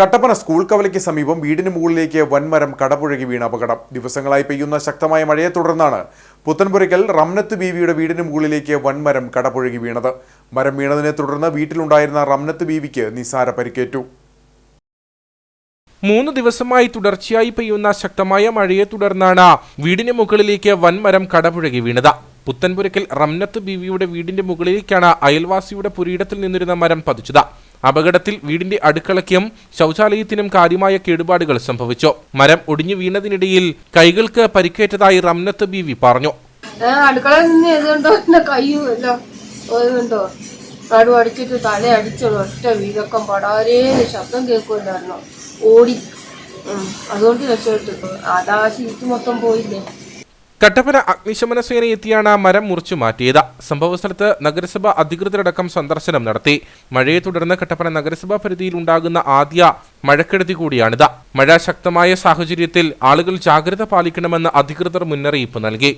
Kattappana school കവലയ്ക്ക് സമീപം വീടിന് മുകളിലേക്ക് വൻമരം കടപുഴകി വീണ അപകടം. ദിവസങ്ങളായി പെയ്യുന്ന ശക്തമായ മഴയെ തുടർന്നാണ് പുത്തൻപുരയ്ക്കൽ റംനത്ത് ബീവിയുടെ വീടിന് മുകളിലേക്ക് വൻമരം കടപുഴകി വീണത്. മരം വീണതിനെ തുടർന്ന് വീട്ടിലുണ്ടായിരുന്ന റംനത്ത് ബീവിക്ക് നിസാര പരിക്കേറ്റു. മൂന്ന് ദിവസമായി തുടർച്ചയായി പെയ്യുന്ന ശക്തമായ മഴയെ തുടർന്നാണ് വീടിന് മുകളിലേക്ക് വൻമരം കടപുഴകി വീണത്. പുത്തൻപുരയ്ക്കൽ റംനത്ത് ബീവിയുടെ വീടിന്റെ മുകളിലേക്കാണ് അയൽവാസിയുടെ പുരീടത്തിൽ നിന്നിരുന്ന മരം പതിച്ചത്. അപകടത്തിൽ വീടിന്റെ അടുക്കളയ്ക്കും ശൗചാലയത്തിനും കാര്യമായ കേടുപാടുകൾ സംഭവിച്ചു. മരം ഒടിഞ്ഞു വീണതിനിടയിൽ കൈകൾക്ക് പരിക്കേറ്റതായി റംനത്ത് ബീവി പറഞ്ഞു. അടുക്കളയിൽ നിന്ന് ഏതുകൊണ്ടോ എന്റെ കയ്യും എല്ലാം അതുകൊണ്ടോ നടു അടിച്ചിട്ട് തല അടിച്ചോളൂ ഒറ്റ വീരക്കം പടാരേ ശബ്ദം കേൾക്കുമല്ലായിരുന്നു? ഓടി. അതുകൊണ്ട് രക്ഷപ്പെട്ടു അതാ ഷീറ്റ് മൊത്തം പോയില്ലേ? കട്ടപ്പന അഗ്നിശമന സേന എത്തിയാണ് മരം മുറിച്ചു മാറ്റിയത്. സംഭവസ്ഥലത്ത് നഗരസഭ അധികൃതരടക്കം സന്ദർശനം നടത്തി. മഴയെ തുടർന്ന് കട്ടപ്പന നഗരസഭാ പരിധിയിൽ ഉണ്ടാകുന്ന ആദ്യ മഴക്കെടുതി കൂടിയാണിത്. മഴ ശക്തമായ സാഹചര്യത്തിൽ ആളുകൾ ജാഗ്രത പാലിക്കണമെന്ന് അധികൃതർ മുന്നറിയിപ്പ് നൽകി.